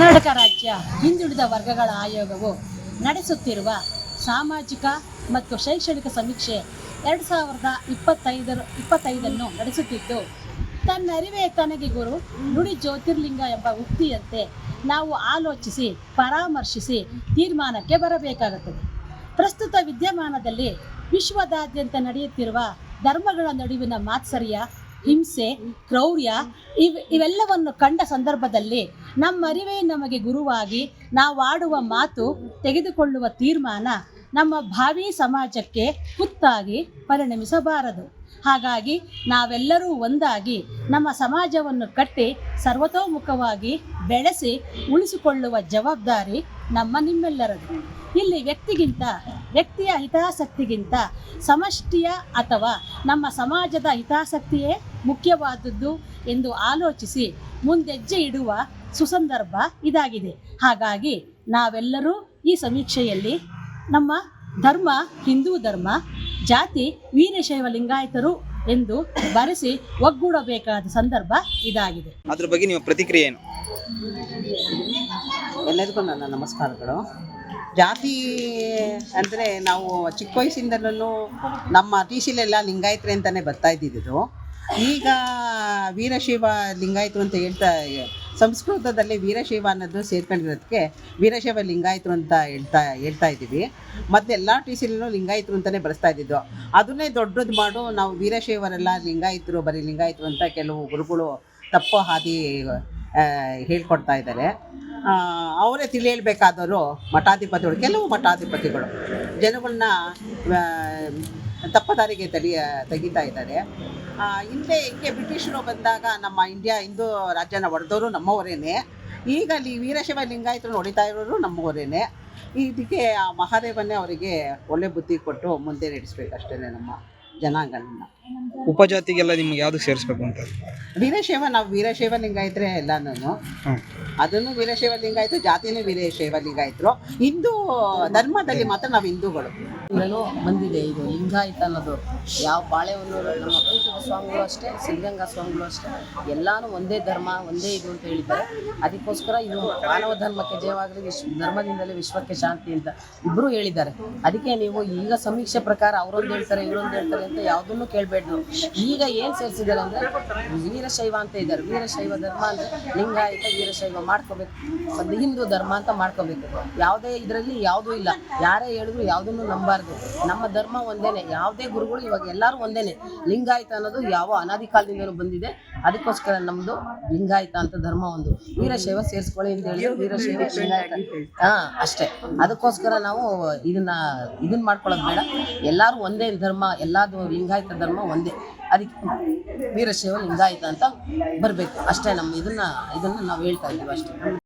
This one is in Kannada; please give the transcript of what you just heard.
ಕರ್ನಾಟಕ ರಾಜ್ಯ ಹಿಂದುಳಿದ ವರ್ಗಗಳ ಆಯೋಗವು ನಡೆಸುತ್ತಿರುವ ಸಾಮಾಜಿಕ ಮತ್ತು ಶೈಕ್ಷಣಿಕ ಸಮೀಕ್ಷೆ ಎರಡು ಸಾವಿರದ ಇಪ್ಪತ್ತೈದರ ಇಪ್ಪತ್ತೈದನ್ನು ನಡೆಸುತ್ತಿದ್ದು, ತನ್ನರಿವೇ ತನಗೆ ಗುರು ನುಡಿ ಜ್ಯೋತಿರ್ಲಿಂಗ ಎಂಬ ಉಕ್ತಿಯಂತೆ ನಾವು ಆಲೋಚಿಸಿ, ಪರಾಮರ್ಶಿಸಿ ತೀರ್ಮಾನಕ್ಕೆ ಬರಬೇಕಾಗುತ್ತದೆ. ಪ್ರಸ್ತುತ ವಿದ್ಯಮಾನದಲ್ಲಿ ವಿಶ್ವದಾದ್ಯಂತ ನಡೆಯುತ್ತಿರುವ ಧರ್ಮಗಳ ನಡುವಿನ ಮಾತ್ಸರ್ಯ ಹಿಂಸೆ, ಕ್ರೌರ್ಯ ಇವ್, ಇವೆಲ್ಲವನ್ನು ಕಂಡ ಸಂದರ್ಭದಲ್ಲಿ ನಮ್ಮ ಅರಿವೇ ನಮಗೆ ಗುರುವಾಗಿ ನಾವು ಆಡುವ ಮಾತು ತೆಗೆದುಕೊಳ್ಳುವ ತೀರ್ಮಾನ ನಮ್ಮ ಭಾವಿ ಸಮಾಜಕ್ಕೆ ಕುತ್ತಾಗಿ ಪರಿಣಮಿಸಬಾರದು. ಹಾಗಾಗಿ ನಾವೆಲ್ಲರೂ ಒಂದಾಗಿ ನಮ್ಮ ಸಮಾಜವನ್ನು ಕಟ್ಟಿ ಸರ್ವತೋಮುಖವಾಗಿ ಬೆಳೆಸಿ ಉಳಿಸಿಕೊಳ್ಳುವ ಜವಾಬ್ದಾರಿ ನಮ್ಮ ನಿಮ್ಮೆಲ್ಲರದು. ಇಲ್ಲಿ ವ್ಯಕ್ತಿಗಿಂತ ವ್ಯಕ್ತಿಯ ಹಿತಾಸಕ್ತಿಗಿಂತ ಸಮಷ್ಟಿಯ ಅಥವಾ ನಮ್ಮ ಸಮಾಜದ ಹಿತಾಸಕ್ತಿಯೇ ಮುಖ್ಯವಾದದ್ದು ಎಂದು ಆಲೋಚಿಸಿ ಮುಂದೆಜ್ಜೆ ಇಡುವ ಸುಸಂದರ್ಭ ಇದಾಗಿದೆ. ಹಾಗಾಗಿ ನಾವೆಲ್ಲರೂ ಈ ಸಮೀಕ್ಷೆಯಲ್ಲಿ ನಮ್ಮ ಧರ್ಮ ಹಿಂದೂ ಧರ್ಮ ಜಾತಿ ವೀರಶೈವ ಲಿಂಗಾಯತರು ಎಂದು ಬರೆಸಿ ಒಗ್ಗೂಡಬೇಕಾದ ಸಂದರ್ಭ ಇದಾಗಿದೆ. ಅದ್ರ ಬಗ್ಗೆ ನಿಮ್ಮ ಪ್ರತಿಕ್ರಿಯೆ ಏನು? ಎಲ್ಲರಿಗೂ ನನ್ನ ನಮಸ್ಕಾರಗಳು. ಜಾತಿ ಅಂದರೆ ನಾವು ಚಿಕ್ಕ ವಯಸ್ಸಿಂದಲೂ ನಮ್ಮ ಟಿ ಸಿಲೆಲ್ಲ ಲಿಂಗಾಯತ್ರೆ ಅಂತಲೇ ಬರ್ತಾ ಇದ್ದಿದ್ದು ಈಗ ವೀರಶೈವ ಲಿಂಗಾಯತರು ಅಂತ ಹೇಳ್ತಾ ಸಂಸ್ಕೃತದಲ್ಲಿ ವೀರಶೈವ ಅನ್ನೋದು ಸೇರ್ಕೊಂಡಿರೋದಕ್ಕೆ ವೀರಶೈವ ಲಿಂಗಾಯತರು ಅಂತ ಹೇಳ್ತಾ ಹೇಳ್ತಾ ಇದ್ದೀವಿ. ಮತ್ತು ಎಲ್ಲ ಟಿ ಸಿಲೂ ಲಿಂಗಾಯತರು ಅಂತಲೇ ಬರೆಸ್ತಾ ಇದ್ದಿದ್ದು. ಅದನ್ನೇ ದೊಡ್ಡದು ಮಾಡು, ನಾವು ವೀರಶೈವರೆಲ್ಲ ಲಿಂಗಾಯತರು, ಬರೀ ಲಿಂಗಾಯತರು ಅಂತ ಕೆಲವು ಗುರುಗಳು ತಪ್ಪು ಹಾದಿ ಹೇಳ್ಕೊಡ್ತಾ ಇದ್ದಾರೆ. ಅವರೇ ತಿಳಿ ಹೇಳ್ಬೇಕಾದವರು ಮಠಾಧಿಪತಿಗಳು, ಕೆಲವು ಮಠಾಧಿಪತಿಗಳು ಜನಗಳನ್ನ ತಪ್ಪದಾರಿಗೆ ತಲಿಯ ತೆಗಿತಾ ಇದ್ದಾರೆ. ಹಿಂದೆ ಹಿಂಗೆ ಬ್ರಿಟಿಷರು ಬಂದಾಗ ನಮ್ಮ ಇಂಡಿಯಾ, ಹಿಂದೂ ರಾಜ್ಯನ ಹೊಡೆದವರು ನಮ್ಮವರೇನೆ. ಈಗ ಅಲ್ಲಿ ವೀರಶೈವ ಲಿಂಗಾಯತರು ಹೊಡಿತಾ ಇರೋರು ನಮ್ಮವರೇನೆ. ಇದಕ್ಕೆ ಆ ಮಹಾದೇವನೇ ಅವರಿಗೆ ಒಳ್ಳೆ ಬುದ್ಧಿ ಕೊಟ್ಟು ಮುಂದೆ ನಡೆಸ್ಬೇಕಷ್ಟೇ ನಮ್ಮ ಜನಾಂಗನ ಉಪಜಾತಿಗೆಲ್ಲ ನಿಮ್ಗೆ ಯಾವ್ದು ಸೇರಿಸ್ಬೇಕು ಅಂತ? ವೀರಶೈವ ನಾವು ವೀರಶೈವ ಲಿಂಗಾಯತ್ರೆ ಎಲ್ಲಾನು. ಅದನ್ನು ವೀರಶೈವ ಲಿಂಗಾಯತರು ಜಾತಿನೂ ವೀರಶೈವ ಲಿಂಗಾಯತರು. ಹಿಂದೂ ಧರ್ಮದಲ್ಲಿ ಮಾತ್ರ ನಾವು ಹಿಂದೂಗಳು. ಬಂದಿದೆ ಇದು ಲಿಂಗಾಯತ ಅನ್ನೋದು. ಯಾವ ಬಾಳೆಹೊನ್ನೂರು ನಮ್ಮ ಸ್ವಾಮಿಗಳು ಅಷ್ಟೇ ಸಿದ್ಧಗಂಗಾ ಸ್ವಾಮಿಗಳು ಅಷ್ಟೇ. ಎಲ್ಲಾನು ಒಂದೇ ಧರ್ಮ ಒಂದೇ ಇದು ಅಂತ ಹೇಳಿದ್ದಾರೆ. ಅದಕ್ಕೋಸ್ಕರ ಇದು ಮಾನವ ಧರ್ಮಕ್ಕೆ ಜಯವಾಗಲಿ ವಿಶ್ವ ಧರ್ಮದಿಂದಲೇ ವಿಶ್ವಕ್ಕೆ ಶಾಂತಿ ಅಂತ ಇಬ್ಬರು ಹೇಳಿದ್ದಾರೆ. ಅದಕ್ಕೆ ನೀವು ಈಗ ಸಮೀಕ್ಷೆ ಪ್ರಕಾರ ಅವರೊಂದು ಹೇಳ್ತಾರೆ ಇವರೊಂದು ಹೇಳ್ತಾರೆ ಅಂತ ಯಾವುದನ್ನು ಕೇಳಬೇಡ್ದು ಈಗ ಏನು ಸೇರಿಸಿದ್ದಾರೆ ಅಂದರೆ ವೀರಶೈವ ಅಂತ ಇದ್ದಾರೆ ವೀರಶೈವ ಧರ್ಮ ಅಂದರೆ ಲಿಂಗಾಯತ ವೀರಶೈವ ಮಾಡ್ಕೋಬೇಕು. ಒಂದು ಹಿಂದೂ ಧರ್ಮ ಅಂತ ಮಾಡ್ಕೋಬೇಕು. ಯಾವುದೇ ಇದರಲ್ಲಿ ಯಾವುದೂ ಇಲ್ಲ. ಯಾರೇ ಹೇಳಿದ್ರು ಯಾವುದನ್ನು ನಂಬಾರ್ದು. ನಮ್ಮ ಧರ್ಮ ಒಂದೇನೆ. ಯಾವುದೇ ಗುರುಗಳು ಇವಾಗ ಎಲ್ಲರೂ ಒಂದೇನೆ. ಲಿಂಗಾಯತ ಅನ್ನೋದು ಯಾವ ಅನಾದಿ ಕಾಲದಿಂದಲೂ ಬಂದಿದೆ. ಅದಕ್ಕೋಸ್ಕರ ನಮ್ಮದು ಲಿಂಗಾಯತ ಅಂತ ಧರ್ಮ ಒಂದು. ವೀರಶೈವ ಸೇರಿಸ್ಕೊಳ್ಳಿ ಅಂತ ಹೇಳಿ ವೀರಶೈವ ಲಿಂಗಾಯತ. ಹಾ, ಅಷ್ಟೇ. ಅದಕ್ಕೋಸ್ಕರ ನಾವು ಇದನ್ನ ಇದನ್ನ ಮಾಡ್ಕೊಳ್ಳೋದು ಬೇಡ. ಎಲ್ಲರೂ ಒಂದೇ ಧರ್ಮ. ಎಲ್ಲಾದು ಲಿಂಗಾಯತ ಧರ್ಮ ಒಂದೇ. ಅದಕ್ಕೆ ವೀರಶೈವ ಲಿಂಗಾಯತ ಅಂತ ಬರಬೇಕು. ಅಷ್ಟೇ ನಮ್ಮ ಇದನ್ನ, ಇದನ್ನು ನಾವು ಹೇಳ್ತಾ ಇದ್ದೀವಿ ಅಷ್ಟೇ.